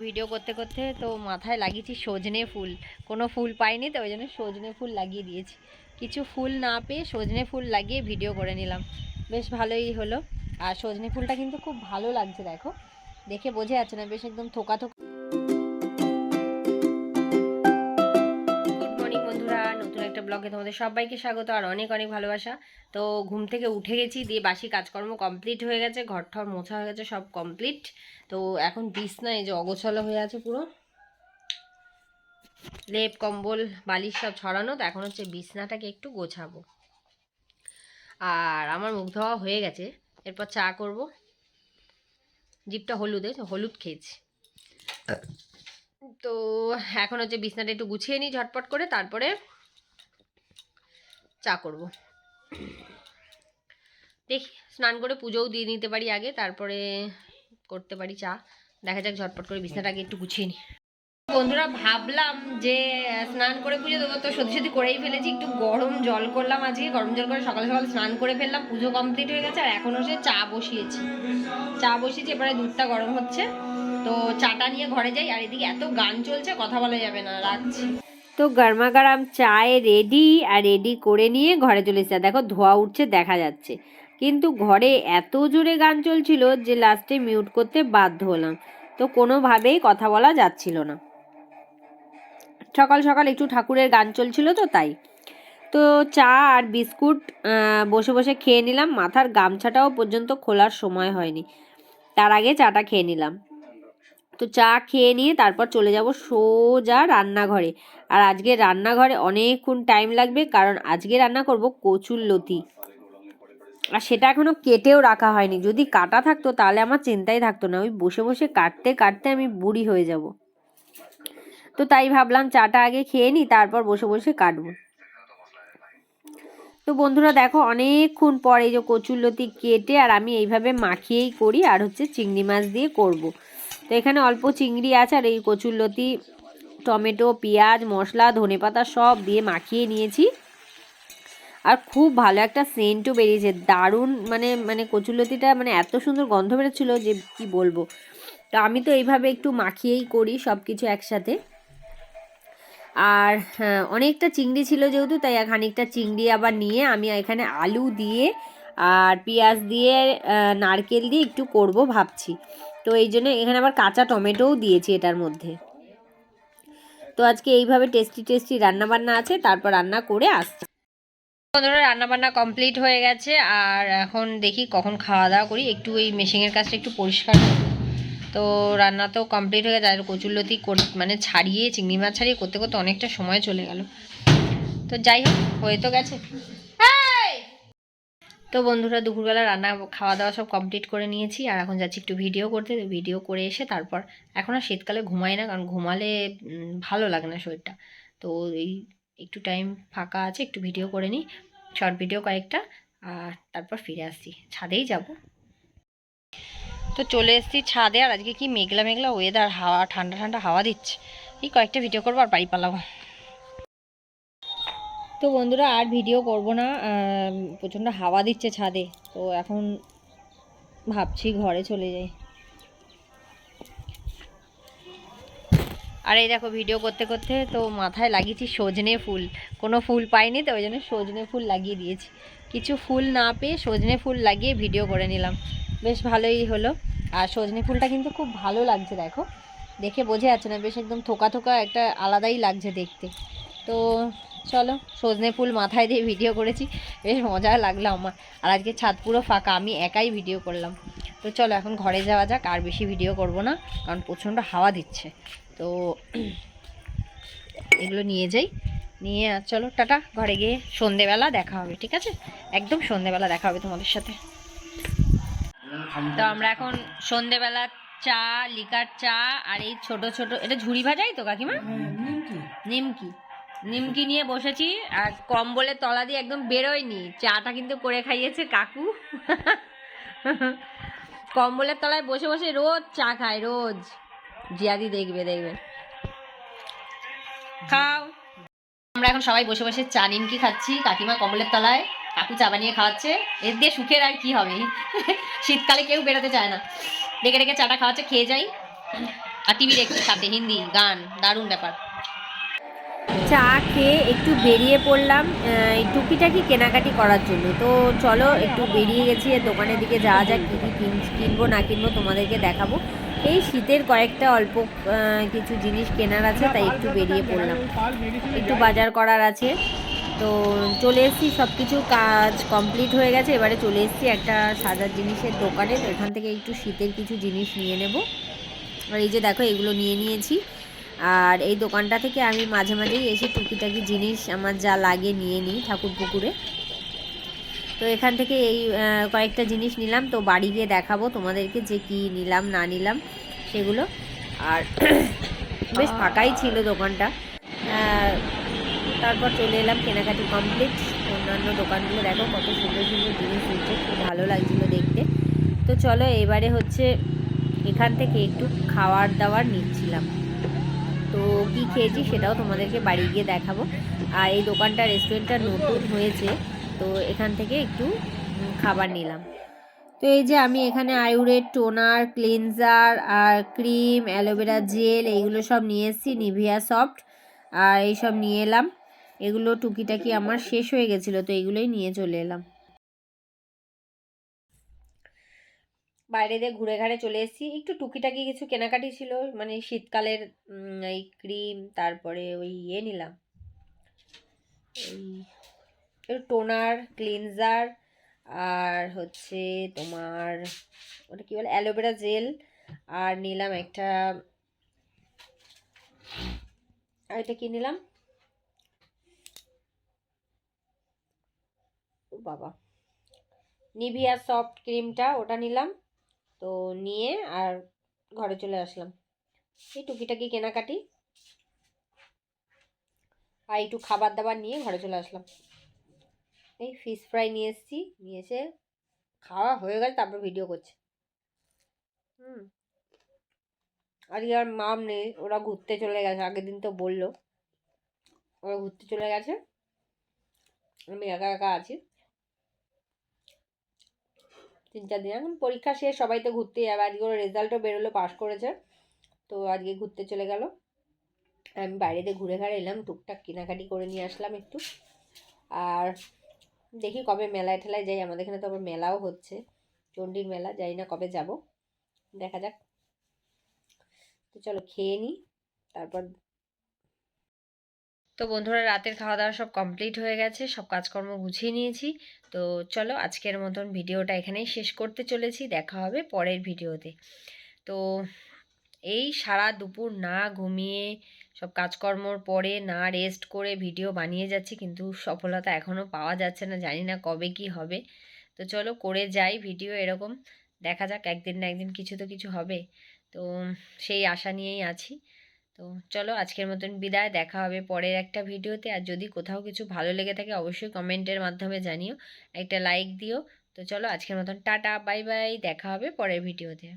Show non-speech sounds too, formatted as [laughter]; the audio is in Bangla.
ভিডিও করতে করতে তো মাথায় লাগিয়েছি সজনে ফুল। কোনো ফুল পাইনি তো ওই জন্য সজনে ফুল লাগিয়ে দিয়েছি। কিছু ফুল না পেয়ে সজনে ফুল লাগিয়ে ভিডিও করে নিলাম। বেশ ভালোই হলো। আর সজনে ফুলটা কিন্তু খুব ভালো লাগছে, দেখো। দেখে বোঝা যাচ্ছে না, বেশ একদম থোকা থোকা। ব্লগে তোমাদের সবাইকে স্বাগত, আর অনেক অনেক ভালোবাসা। তো ঘুম থেকে উঠে গেছি, দিয়ে বাসি কাজকর্ম কমপ্লিট হয়ে গেছে ঘর ঠর মোছা হয়ে গেছে, সব কমপ্লিট তো এখন বিছনা, এই যে অগোছালো হয়ে আছে পুরো। লেপ, কম্বল, বালিশ সব ছড়ানো, তো এখন হচ্ছে বিছনাটাকে একটু গোছাবো। আর আমার মুখ ধোয়া হয়ে গেছে, এরপর চা করব। জিপটা হলুদে হলুদ খেয়েছি। তো এখন হচ্ছে বিছনাটা একটু গুছিয়ে নিই ঝটপট করে, তারপরে চা করব। দেখি, স্নান করে পুজোও দিয়ে নিতে পারি আগে, তারপরে করতে পারি চা। দেখা যাক, ঝটপট করে বিছনাটা আগে একটু গুছিয়ে নিই বন্ধুরা, ভাবলাম যে স্নান করে পুজো দেবো তো সত্যি সত্যি করেই ফেলেছি। একটু গরম জল করলাম আজকে। গরম জল করে সকাল সকাল স্নান করে ফেললাম, পুজো কমপ্লিট হয়ে গেছে। আর এখন হচ্ছে চা বসিয়েছি। চা বসিয়েছি, এবারে দুধটা গরম হচ্ছে। তো চাটা নিয়ে ঘরে যাই। আর এদিকে এত গান চলছে, কথা বলা যাবে না। রাখছি। তো গরমা গরম চায় রেডি আর রেডি করে নিয়ে ঘরে চলে এসেছে। দেখো, ধোয়া উঠছে, দেখা যাচ্ছে। কিন্তু ঘরে এত জোরে গান চলছিল যে লাস্টে মিউট করতে বাধ্য হলাম। তো কোনোভাবেই কথা বলা যাচ্ছিল না। সকাল সকাল একটু ঠাকুরের গান চলছিল তো, তাই। তো চা আর বিস্কুট বসে বসে খেয়ে নিলাম। মাথার গামছাটাও পর্যন্ত খোলার সময় হয়নি। তার আগে চাটা খেয়ে নিলাম। তো চা খেয়ে নিয়ে তারপর চলে যাব সোজা রান্নাঘরে। আর আজকে রান্নাঘরে অনেকক্ষণ টাইম লাগবে, কারণ আজকে রান্না করব কচুর লতি। আর সেটা এখনও কেটেও রাখা হয়নি। যদি কাটা থাকতো, তাহলে আমার চিন্তাই থাকতো না। ওই বসে বসে কাটতে কাটতে আমি বুড়ি হয়ে যাব। তো তাই ভাবলাম চাটা আগে খেয়ে নিই, তারপর বসে বসে কাটবো। তো বন্ধুরা দেখো, অনেকক্ষণ পরে যে কচুরলতি কেটে আর আমি এইভাবে মাখিয়েই করি, আর হচ্ছে চিংড়ি মাছ দিয়ে করব। তো এখানে অল্প চিংড়ি আছে আর এই কচুরলতি টমেটো পেঁয়াজ মশলা ধনেপাতা সব দিয়ে মাখিয়ে নিয়েছি। আর খুব ভালো একটা সেন্টও বেরিয়েছে দারুণ মানে মানে কচুরলতিটা মানে এত সুন্দর গন্ধ বেরোচ্ছিলো যে কি বলব। তো আমি তো এইভাবে একটু মাখিয়েই করি সব কিছু একসাথে। আর হ্যাঁ, অনেকটা চিংড়ি ছিল যেহেতু তাই খানিকটা চিংড়ি আবার নিয়ে আমি এখানে আলু দিয়ে আর পেঁয়াজ দিয়ে নারকেল দিয়ে একটু করব ভাবছি। তো এই জন্য এখানে আবার কাঁচা টমেটোও দিয়েছি এটার মধ্যে। তো আজকে এইভাবে টেস্টি টেস্টি রান্না বান্না আছে, তারপর রান্না করে আসছি। বন্ধুরা রান্না বান্না কমপ্লিট হয়ে গেছে, আর এখন দেখি কখন খাওয়া দাওয়া করি। একটু ওই মেশিনের কাজটা একটু পরিষ্কার তো রান্না তো কমপ্লিট হয়ে গেছে, আর কচুরলতি মানে ছাড়িয়ে, চিংড়ি মাছ ছাড়িয়ে করতে করতে অনেকটা সময় চলে গেল। তো যাই হোক, হয়ে তো গেছে! তো বন্ধুরা, দুপুরবেলা রান্না খাওয়া দাওয়া সব কমপ্লিট করে নিয়েছি। আর এখন যাচ্ছি একটু ভিডিও করতে। ভিডিও করে এসে তারপর এখন আর শীতকালে ঘুমাই না, কারণ ঘুমালে ভালো লাগে না শরীরটা। তো এই একটু টাইম ফাঁকা আছে, একটু ভিডিও করে নিই। শর্ট ভিডিও কয়েকটা, আর তারপর ফিরে আসছি। ছাদেই যাব। তো চলে এসেছি ছাদে, আর আজকে কি মেঘলা মেঘলা ওয়েদার হাওয়া ঠান্ডা ঠান্ডা হাওয়া দিচ্ছে। এই কয়েকটা ভিডিও করব আর বাড়ি পালাবো। তো বন্ধুরা আর ভিডিও করব না প্রচণ্ড হাওয়া দিচ্ছে ছাদে। তো এখন ভাবছি ঘরে চলে যাই। আর এই দেখো ভিডিও করতে করতে তো মাথায় লাগিয়েছি সজনে ফুল। কোনো ফুল পাইনি তো, ওই জন্য সজনে ফুল লাগিয়ে দিয়েছি। কিছু ফুল না পেয়ে সজনে ফুল লাগিয়ে ভিডিও করে নিলাম। বেশ ভালোই হলো। আর সজনে ফুলটা কিন্তু খুব ভালো লাগছে, দেখো। দেখে বোঝা যাচ্ছে না, বেশ একদম থোকা থোকা একটা আলাদাই লাগছে দেখতে। তো চলো সজনে ফুল মাথায় দিয়ে ভিডিও করেছি। বেশ মজা লাগল আমার। আর আজকে ছাদ পুরো ফাঁকা আমি একাই ভিডিও করলাম। তো চলো এখন ঘরে যাওয়া যাক আর বেশি ভিডিও করব না কারণ প্রচণ্ড হাওয়া দিচ্ছে। তো [clears throat] এগুলো নিয়ে যাই। নিয়ে আর চলো টাটা ঘরে গিয়ে সন্ধেবেলা দেখা হবে ঠিক আছে? একদম সন্ধেবেলা দেখা হবে তোমাদের সাথে। তো আমরা এখন সন্ধেবেলা চা লিকার চা আর এই ছোট ছোট এটা ঝুড়ি ভাজাই তো কাকিমা? নিমকি। নিমকি নিয়ে বসেছি, আর কম্বলের তলা দিয়ে একদম বেরোয়নি। চাটা কিন্তু করে খাইয়েছে কাকু। কম্বলের তলায় বসে বসে রোজ চা খায়, রোজ। জিয়াদি দেখবে দেখবে। খাও। আমরা এখন সবাই বসে বসে চা নিমকি খাচ্ছি, কাকিমা কম্বলের তলায়, কাকু চা বানিয়ে খাওয়াচ্ছে। এর দিয়ে সুখের আর কি হবে? শীতকালে কেউ বেরোতে চায় না। ডেকে ডেকে চাটা খাওয়াচ্ছে, খেয়ে যাই। আর টিভি দেখছে সাথে, হিন্দি, গান, দারুণ ব্যাপার। চা খেয়ে একটু বেরিয়ে পড়লাম টুকিটাকি কেনাকাটি করার জন্য। তো চলো একটু বেরিয়ে গেছি দোকানের দিকে যাওয়া যাক, কী কী কিন- কিনবো না কিনবো তোমাদেরকে দেখাবো। এই শীতের কয়েকটা অল্প কিছু জিনিস কেনার আছে, তাই একটু বেরিয়ে পড়লাম। একটু বাজার করার আছে। তো চলে এসেছি সব কিছু কাজ কমপ্লিট হয়ে গেছে, এবারে চলে এসেছি একটা সাজার জিনিসের দোকানে। তো এখান থেকে একটু শীতের কিছু জিনিস নিয়ে নেব। আর এই যে দেখো, এগুলো নিয়ে নিয়েছি। আর এই দোকানটা থেকে আমি মাঝে মাঝেই এসে টুকিটাকি জিনিস আমার যা লাগে নিয়ে নিই ঠাকুর পুকুরে। তো এখান থেকে এই কয়েকটা জিনিস নিলাম। তো বাড়ি গিয়ে দেখাবো তোমাদেরকে যে কি নিলাম, না নিলাম সেগুলো। আর [coughs] বেশ ফাঁকাই ছিল দোকানটা। তারপর চলে এলাম কেনাকাটি কমপ্লিট অন্যান্য দোকানগুলো দেখো কত সুন্দর সুন্দর জিনিস হচ্ছে খুব ভালো লাগছিল দেখতে। তো চলো এবারে হচ্ছে এখান থেকে একটু খাওয়ার দাওয়ার নিচ্ছিলাম। তো কি খেয়েছি সেটাও তোমাদেরকে বাড়ি গিয়ে দেখাবো। আর এই দোকানটা রেস্টুরেন্টটা নতুন হয়েছে, তো এখান থেকে একটু খাবার নিলাম। তো এই যে আমি এখানে আয়ুরের টোনার ক্লিনজার আর ক্রিম, অ্যালোভেরা জেল এইগুলো সব নিয়ে এসেছি, নিভিয়া সফট, আর এইসব নিয়ে এলাম। এগুলো টুকিটাকি আমার শেষ হয়ে গেছিল, তো এগুলোই নিয়ে চলে এলাম। বাইরে দিয়ে ঘুরে ঘাড়ে চলে এসেছি। একটু টুকিটাকি কিছু কেনাকাটি ছিল মানে শীতকালের এই ক্রিম, তারপরে ওই ইয়ে নিলাম। এই টোনার, ক্লিনজার, আর হচ্ছে তোমার, ওটা কী বলে, অ্যালোভেরা জেল, আর নিলাম একটা, আর এটা কি নিলাম? বাবা। নিভিয়া সফট ক্রিমটা ওটা নিলাম। তো নিয়ে আর ঘরে চলে আসলাম। এই টুকিটাকি কেনাকাটি। আর একটু খাবার দাবার নিয়ে ঘরে চলে আসলাম। এই ফিশ ফ্রাই নিয়ে এসেছি। নিয়ে এসে খাওয়া হয়ে গেছে তারপর ভিডিও করছে। হুম। আজকে আর মাম নেই ওরা ঘুরতে চলে গেছে। আগের দিন তো বলল। ওরা ঘুরতে চলে গেছে। আমি একা একা আছি। তিন চার দিন। এখন পরীক্ষা শেষ, সবাই তো ঘুরতে যাবে। আজকে ওর রেজাল্টও বেরোলো পাস করেছে। তো আজকে ঘুরতে চলে গেল। আমি বাইরেতে ঘুরে ঘাড়ে এলাম, টুকটাক কেনাকাটি করে নিয়ে আসলাম একটু। আর দেখি কবে মেলায় ঠেলায় যাই। আমাদের এখানে তো আবার মেলাও হচ্ছে। চণ্ডীর মেলা যাই না কবে যাব। দেখা যাক। তো চলো খেয়ে নিই তারপর তো বন্ধুরা রাতের খাওয়া দাওয়া সব কমপ্লিট হয়ে গেছে, সব কাজকর্ম গুছিয়ে নিয়েছি। তো চলো আজকের মতন ভিডিওটা এখানেই শেষ করতে চলেছি, দেখা হবে পরের ভিডিওতে। তো এই সারা দুপুর না ঘুমিয়ে, সব কাজকর্মর পরে না রেস্ট করে ভিডিও বানিয়ে যাচ্ছি, কিন্তু সফলতা এখনও পাওয়া যাচ্ছে না, জানি না কবে কি হবে। তো চলো করে যাই ভিডিও এরকম, দেখা যাক একদিন না একদিন কিছু তো কিছু হবে। তো সেই আশা নিয়েই আছি। তো চলো আজকের মতন বিদায়, দেখা হবে পরের একটা ভিডিওতে। আর যদি কোথাও কিছু ভালো লেগে থাকে, অবশ্যই কমেন্টের মাধ্যমে জানিও। একটা লাইক দিও। তো চলো আজকের মতন, টাটা বাই বাই দেখা হবে পরের ভিডিওতে।